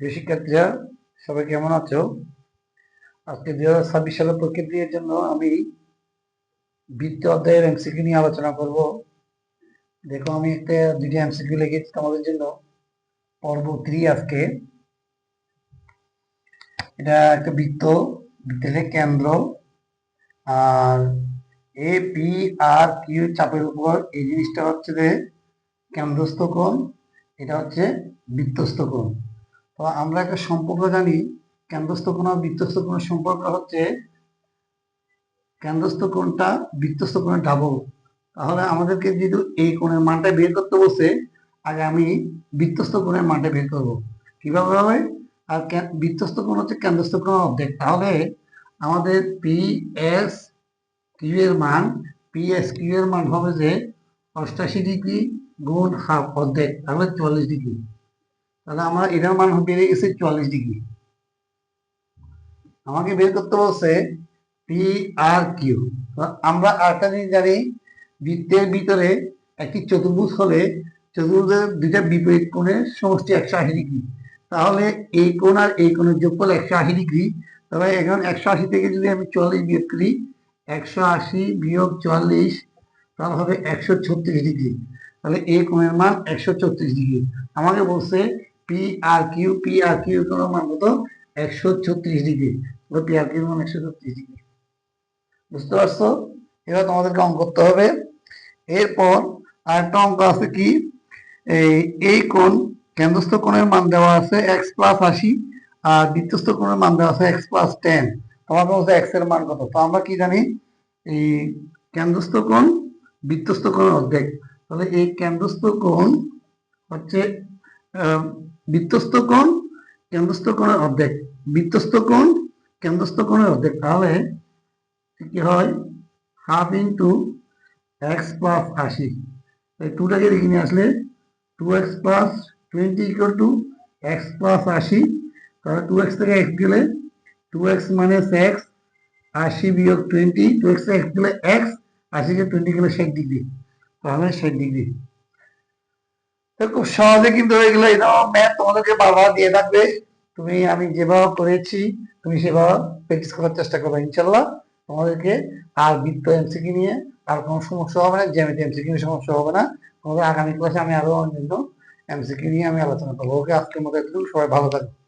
প্রিয় শিক্ষার্থীরা সবাই কেমন আছো? আজকে দুই হাজার ছাব্বিশ সালের প্রকৃতির জন্য আমি বৃত্ত অধ্যায়ের এমসিকিউ নিয়ে আলোচনা করব। দেখো, আমি একটা দুইটা এমসিকিউ লিখেছি তোমাদের জন্য। পর্ব থ্রি আজকে। এটা একটা বৃত্ত, বৃত্তের কেন্দ্র। আর এ, পি, আর, কিউ চাপের উপর এই জিনিসটা হচ্ছে যে কেন্দ্রস্থ কোণ, এটা হচ্ছে বৃত্তস্থ কোণ। তো আমরা একটা সম্পর্ক জানি, কেন্দ্রস্থ আর বৃত্তস্থ কোণের সম্পর্ক হচ্ছে কেন্দ্রস্থ কোণটা বৃত্তস্থ কোণের ডাবল। তাহলে আমাদেরকে যেহেতু এই কোণের মানটা বের করতে বসে আগে আমি বৃত্তস্থ কোণের মানটা বের করব। কীভাবে হবে? আর বৃত্তস্থ কোণ হচ্ছে কেন্দ্রস্থ কোণের অর্ধেক। তাহলে আমাদের পি এস কিউ এর মান পি এস কিউ এর মান হবে যে অষ্টাশি ডিগ্রি গুণ হাফ অর্ধেক, তাহলে চুয়াল্লিশ ডিগ্রি। তাহলে আমার এটার মান বেড়ে গেছে চুয়াল্লিশ ডিগ্রি। আমাকে বের করতে বলছে পি আর কিউ আমরা আরেকটা জিনিস জানি, বৃত্তের ভিতরে একটি চতুর্ভুজ হলে চতুর্ভুজের দুইটা বিপরীত কোণের সমষ্টি একশো আশি ডিগ্রি। তাহলে এই কোণ আর এই কোণের যোগ যোগফল একশো আশি ডিগ্রি। তবে এখন একশো আশি থেকে যদি আমি চুয়াল্লিশ বিয়োগ করি, একশো আশি বিয়োগ চুয়াল্লিশ, তাহলে হবে একশো ছত্রিশ ডিগ্রি। তাহলে এই কোণের মান একশো ছত্রিশ ডিগ্রি। আমাকে বলছে P R Q P R Q কোণের মান কত? একশো ছত্রিশ ডিগ্রি। পি আর কিউ মান একশো ছত্রিশ ডিগ্রি। বুঝতে পারছ? এবার তোমাদেরকে অঙ্ক করতে হবে। এরপর আরেকটা অঙ্ক আছে কি? এই কোণ কেন্দ্রস্থ কোণের মান দেওয়া আছে এক্স প্লাস আশি, আর বৃত্তস্থ কোণের মান দেওয়া আছে এক্স প্লাস টেন তোমাকে বলছে এক্সের মান কত? তো আমরা কি জানি? এই কেন্দ্রস্থ কোণ বৃত্তস্থ কোণের অর্ধেক। তাহলে এই কেন্দ্রস্থ কোণ হচ্ছে বৃত্তস্থ কোণ, কেন্দ্রস্থ কোণের অর্ধেক। বৃত্তস্থ কোণ, কেন্দ্রস্থ কোণের অর্ধেক। তাহলে কি হয়? হাফ ইন্টু এক্স প্লাস আশি। এই টুটাকে দেখে নিয়ে আসলে two x plus twenty equal to x plus আশি। তাহলে টু এক্স থেকে এক্স গেলে টু এক্স মাইনাস এক্স, আশি বিয়োগ টোয়েন্টি। টু এক্স এক্স গেলে এক্স আশিকে টোয়েন্টি গেলে ষাট ডিগ্রি। তাহলে ষাট ডিগ্রি। খুব সহজে কিন্তু গেলো। এটা ম্যাথ তোমাদেরকে বারবার দিয়ে থাকবে। তুমি, আমি যেভাবে করেছি, তুমি সেভাবে প্র্যাকটিস করার চেষ্টা করবে ইনশাল্লাহ তোমাদেরকে আর বৃত্ত এমসিকি নিয়ে আর কোনো সমস্যা হবে না, জ্যামিতি এমসিকি নিয়ে সমস্যা হবে না। তোমাদের আগামী ক্লাসে আমি আরও অন্যান্য এমসিকি নিয়ে আমি আলোচনা করব। ওকে আজকের মতো একটু সবাই ভালো থাকবে